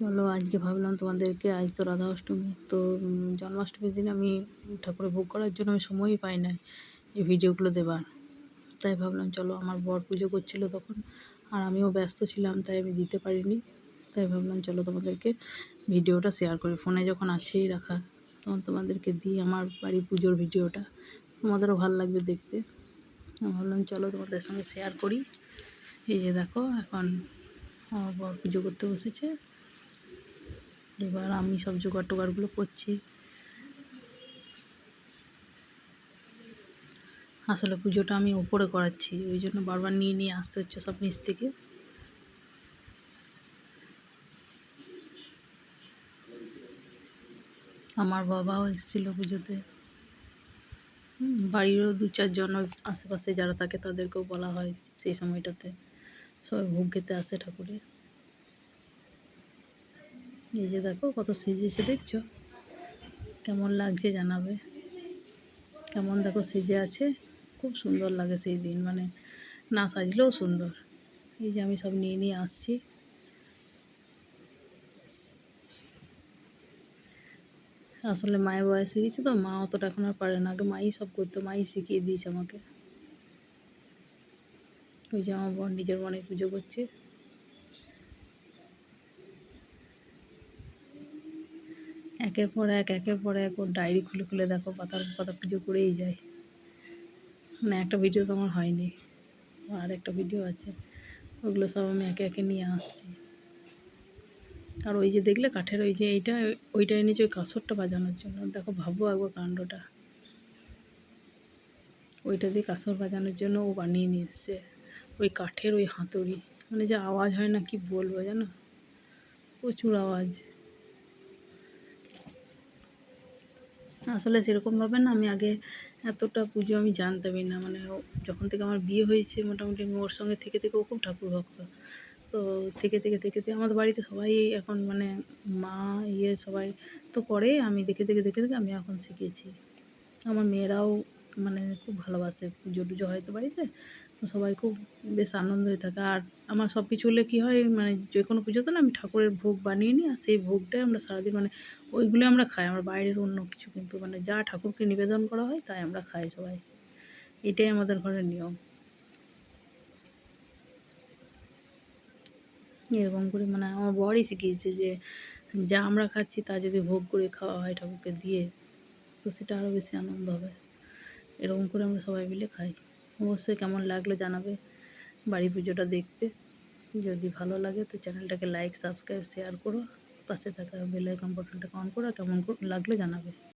চলো, আজকে ভাবলাম তোমাদেরকে আজ তো রাধা অষ্টমী তো জন্মাষ্টমীর দিন আমি ঠাকুরের ভোগ করার জন্য আমি সময়ই পাই না এই ভিডিওগুলো দেবার। তাই ভাবলাম, চলো, আমার বর পুজো করছিল তখন, আর আমিও ব্যস্ত ছিলাম, তাই আমি দিতে পারিনি। তাই ভাবলাম, চলো, তোমাদেরকে ভিডিওটা শেয়ার করি। ফোনে যখন আছেই রাখা, তখন তোমাদেরকে দিই আমার বাড়ির পুজোর ভিডিওটা। তোমাদেরও ভালো লাগবে দেখতে। ভাবলাম, চলো, তোমাদের সঙ্গে শেয়ার করি। এই যে দেখো, এখন আমার বর পুজো করতে বসেছে। এবার আমি সব জোগাড় টোগাড়গুলো করছি। আসলে পুজোটা আমি উপরে করাচ্ছি, ওই জন্য বারবার নিয়ে নিয়ে আসতে হচ্ছে সব নিচ থেকে। আমার বাবাও এসেছিল পুজোতে। বাড়িরও দু চারজন আশেপাশে যারা থাকে তাদেরকেও বলা হয় সেই সময়টাতে। সবাই ভোগ খেতে আসে ঠাকুরের। এই যে দেখো কত সেজেছে দেখছ? কেমন লাগছে জানাবে। কেমন দেখো সেজে আছে। খুব সুন্দর লাগে সেই দিন মানে না সাজলেও সুন্দর। এই যে আমি সব নিয়ে নিয়ে আসছি। আসলে মায়ের বয়স হয়ে গেছে তো, মা অতটা এখন আর পারে না। আগে মাই সব করতো, মাই শিখিয়ে দিয়েছে আমাকে। ওই যে আমার বোন, নিজের মনে পুজো করছে। একের পর এক, একের পর এক ওর ডায়েরি খুলে খুলে দেখো পাতার পাতা পুজো করেই যায়। মানে একটা ভিডিও তো আমার হয়নি, আর একটা ভিডিও আছে। ওগুলো সব আমি একে একে নিয়ে আসছি। আর ওই যে দেখলে কাঠের ওই যে এইটা, ওইটা এনেছি ওই কাঁসরটা বাজানোর জন্য। দেখো, ভাবো একবার কাণ্ডটা। ওইটা দিয়ে কাঁসর বাজানোর জন্য ও বানিয়ে নিয়ে এসছে। ওই কাঠের ওই হাতুড়ি। মানে যে আওয়াজ হয় না কি বলব জানো? প্রচুর আওয়াজ। আসলে সেরকমভাবে না আমি আগে এতটা পুজো আমি জানতামই না। মানে যখন থেকে আমার বিয়ে হয়েছে মোটামুটি আমি ওর সঙ্গে থেকে থেকে ও খুব ঠাকুর ভক্ত তো থেকে থেকে থেকে থেকে আমাদের বাড়িতে সবাই এখন মানে মা ইয়ে সবাই তো করে, আমি দেখে দেখে দেখে দেখে আমি এখন শিখেছি। আমার মেয়েরাও মানে খুব ভালোবাসে। পুজো টুজো হয় তো বাড়িতে, তো সবাই খুব বেশ আনন্দ হয়ে থাকে। আর আমার সব কিছু হলে কী হয় মানে যে কোনো পুজোতে না আমি ঠাকুরের ভোগ বানিয়ে নিই, আর সেই ভোগটাই আমরা সারাদিন মানে ওইগুলো আমরা খাই। আমার বাইরের অন্য কিছু কিন্তু মানে যা ঠাকুরকে নিবেদন করা হয়, তাই আমরা খাই সবাই। এটাই আমাদের ঘরের নিয়ম। এরকম করে মানে আমার বরই শিখিয়েছে যে, যা আমরা খাচ্ছি তা যদি ভোগ করে খাওয়া হয় ঠাকুরকে দিয়ে, তো সেটা আরও বেশি আনন্দ হবে। এরকম করে আমরা সবাই মিলে খাই। অবশ্যই কেমন লাগল জানাবে বাড়ি পুজোটা দেখতে। যদি ভালো লাগে তো চ্যানেলটাকে লাইক সাবস্ক্রাইব শেয়ার করো। পাশে থাকা বেল আইকন বাটনটাকে অন করো। কেমন লাগল জানাবে।